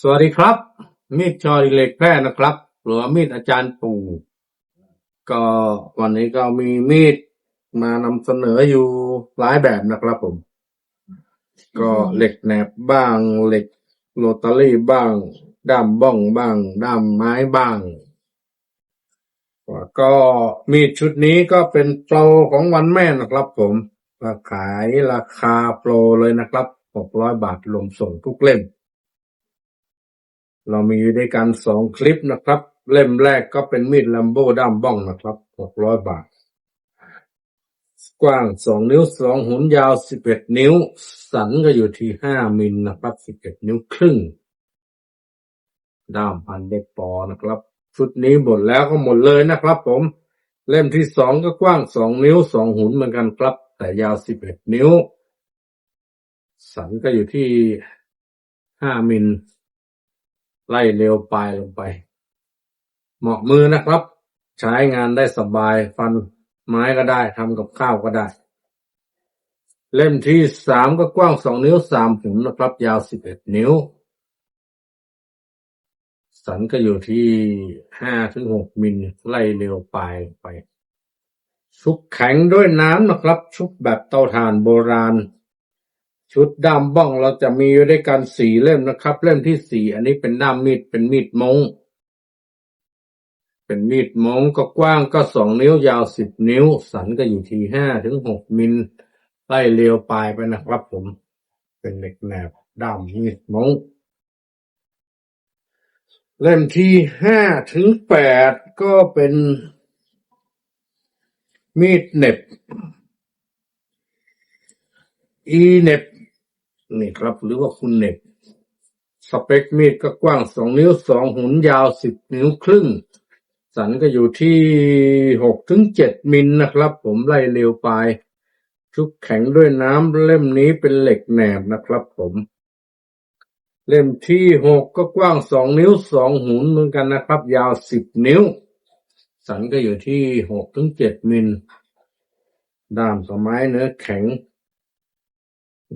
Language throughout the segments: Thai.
สวัสดีครับ มีดชอดิเหล็กแพร่นะครับหรือมีดอาจารย์ปู่ก็วันนี้ก็มีมีดมานำเสนออยู่หลายแบบนะครับผม ก็เหล็กแหนบบ้าง เหล็กโรตารี่บ้าง ด้ามบ้องบ้าง ด้ามไม้บ้าง ก็มีดชุดนี้ก็เป็นโปรของวันแม่นะครับผมขายราคาโปรเลยนะครับหกร้อยบาทรวมส่งทุกเล่ม เรามีด้วยกันสองคลิปนะครับ เล่มแรกก็เป็นมีดลัมโบด้ามบ้องนะครับหกร้อยบาท กว้างสองนิ้วสองหุนยาวสิบเอ็ดนิ้ว สันก็อยู่ที่ห้ามิลนะครับสิบเอ็ดนิ้วครึ่ง ด้ามพันเด็กปอนะครับ ชุดนี้หมดแล้วก็หมดเลยนะครับ ผม เล่มที่สองก็กว้างสองนิ้วสองหุนเหมือนกันครับ แต่ยาวสิบเอ็ดนิ้ว สันก็อยู่ที่ห้ามิล ไล่เร็วปลายลงไป เหมาะมือนะครับ ใช้งานได้สบายฟันไม้ก็ได้ทำกับข้าวก็ได้ เล่มที่สามก็กว้างสองนิ้วสามหุนนะครับ ยาวสิบเอ็ดนิ้ว สันก็อยู่ที่ห้าถึงหกมิลไล่เร็วปลายลงไปชุบแข็งด้วยน้ำนะครับ ชุบแบบเตาถ่านโบราณ ชุดด้ามบ้องเราจะมีอยู่ด้วยกันสี่เล่มนะครับ เล่มที่สี่อันนี้เป็นด้ามมีดเป็นมีดมงเป็นมีดมงก็กว้างก็สองนิ้วยาวสิบนิ้ว สันก็อยู่ที่ห้าถึงหกมิลไล่เรียวปลายไปนะครับ ผม เป็นเหล็กแหนบด้ามมีดมงเล่มที่ห้าถึงแปดก็เป็นมีดเน็บ อีเน็บ นี่ครับ หรือว่าคุณเน็บสเปคมีดก็กว้างสองนิ้วสองหุนยาวสิบนิ้วครึ่ง สันก็อยู่ที่หกถึงเจ็ดมิลนะครับ ผมไล่เร็วไปชุบแข็งด้วยน้ำเล่มนี้เป็นเหล็กแหนบนะครับผม เล่มที่หกก็กว้างสองนิ้วสองหุนเหมือนกันนะครับ ยาวสิบนิ้ว สันก็อยู่ที่หกถึงเจ็ดมิลด้ามก็ไม้เนื้อแข็ง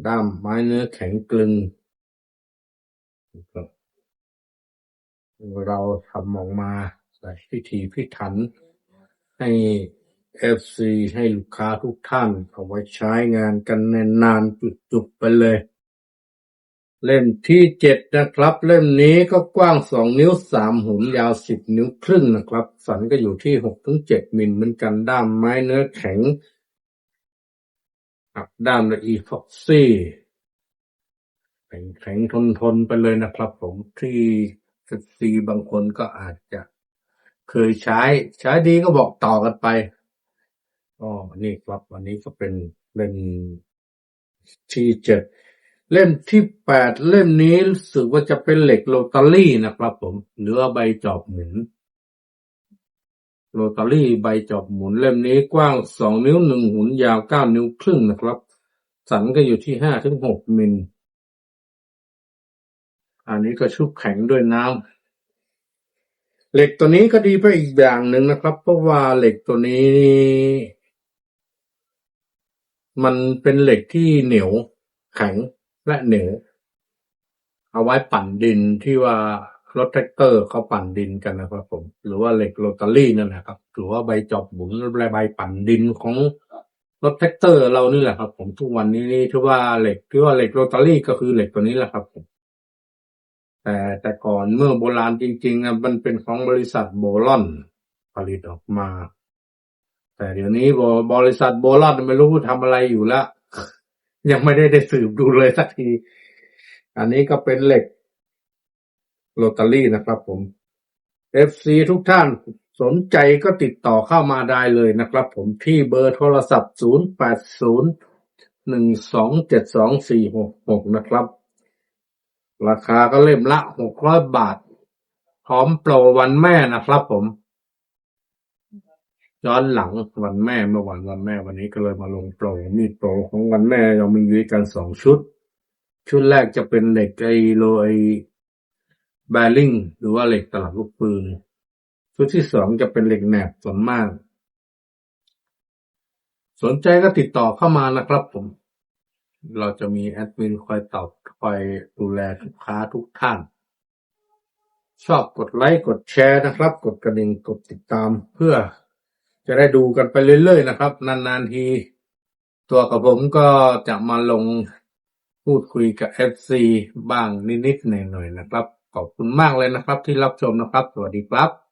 ด้ามไม้เนื้อแข็งกลึงครับเราทำออกมาใส่พิธีพิถัน ให้เอฟซีให้ลูกค้าทุกท่านเอาไว้ใช้งานกันนานจุกๆไปเลย เล่มที่เจ็ดนะครับ เล่มนี้ก็กว้างสองนิ้วสามหุนยาวสิบนิ้วครึ่งนะครับ สันก็อยู่ที่หกถึงเจ็ดมิลเหมือนกันด้ามไม้เนื้อแข็ง อักด้ามละอีฟ็อกซี่แข็งแข็งทนทนๆไปเลยนะครับผมที่ซีบางคนก็อาจจะเคยใช้ ใช้ดีก็บอกต่อกันไปอ๋อนี่ครับวันนี้ก็เป็นเล่มที่เจ็ดเล่มที่แปดเล่มนี้รู้สึกว่าจะเป็นเหล็กโรตารี่นะครับผมหรือใบจอบหมุน โรตารี่ใบจอบหมุนเล่มนี้กว้างสองนิ้วหนึ่งหุนยาวเก้านิ้วครึ่งนะครับ สันก็อยู่ที่ห้าถึงหกมิล อันนี้ก็ชุบแข็งด้วยน้ำเหล็กตัวนี้ก็ดีไปอีกอย่างหนึ่งนะครับ เพราะว่าเหล็กตัวนี้ มันเป็นเหล็กที่เหนียวแข็งและเหนียวเอาไว้ปั่นดินที่ว่า รถแท็กเตอร์เขาปั่นดินกันนะครับผม หรือว่าเหล็กโรตารี่นั่นแหละครับ หรือว่าใบจอบหมุนและใบปั่นดินของรถแท็กเตอร์เรานี่แหละครับ ผมทุกวันนี้นี่ที่ว่าเหล็กที่ว่าเหล็กโรตารี่ก็คือเหล็กตัวนี้แหละครับผมแต่แต่ก่อนเมื่อโบราณจริงๆอะมันเป็นของบริษัทโบลอนผลิตออกมา แต่เดี๋ยวนี้บบริษัทโบลอนไม่รู้ทำอะไรอยู่แล้วยังไม่ได้ได้สืบดูเลยสักที อันนี้ก็เป็นเหล็ก โรตารี่นะครับผม FC ทุกท่านสนใจก็ติดต่อเข้ามาได้เลยนะครับผมที่เบอร์โทรศัพท์ 080 127 2466 นะครับ ราคาก็เล่มละ 600 บาท พร้อมโปรวันแม่นะครับผม ย้อนหลังวันแม่เมื่อวันวันแม่วันนี้ก็เลยมาลงโปรมีโปรของวันแม่เรามีด้วยกันสองชุด ชุดแรกจะเป็นเหล็กไอโลไอ แบริ่ง หรือว่าเหล็กตลับลูกปืน ชุดที่สองจะเป็นเหล็กแหนบส่วนมาก สนใจก็ติดต่อเข้ามานะครับผม เราจะมีแอดมินคอยตอบคอยดูแลลูกค้าทุกท่าน ชอบกดไลค์กดแชร์นะครับ กดกระดิ่งกดติดตามเพื่อจะได้ดูกันไปเรื่อยๆนะครับ นานๆที ตัวกับผมก็จะมาลงพูดคุยกับ FC บ้างนิดๆหน่อยๆนะครับ ขอบคุณมากเลยนะครับที่รับชมนะครับ สวัสดีครับ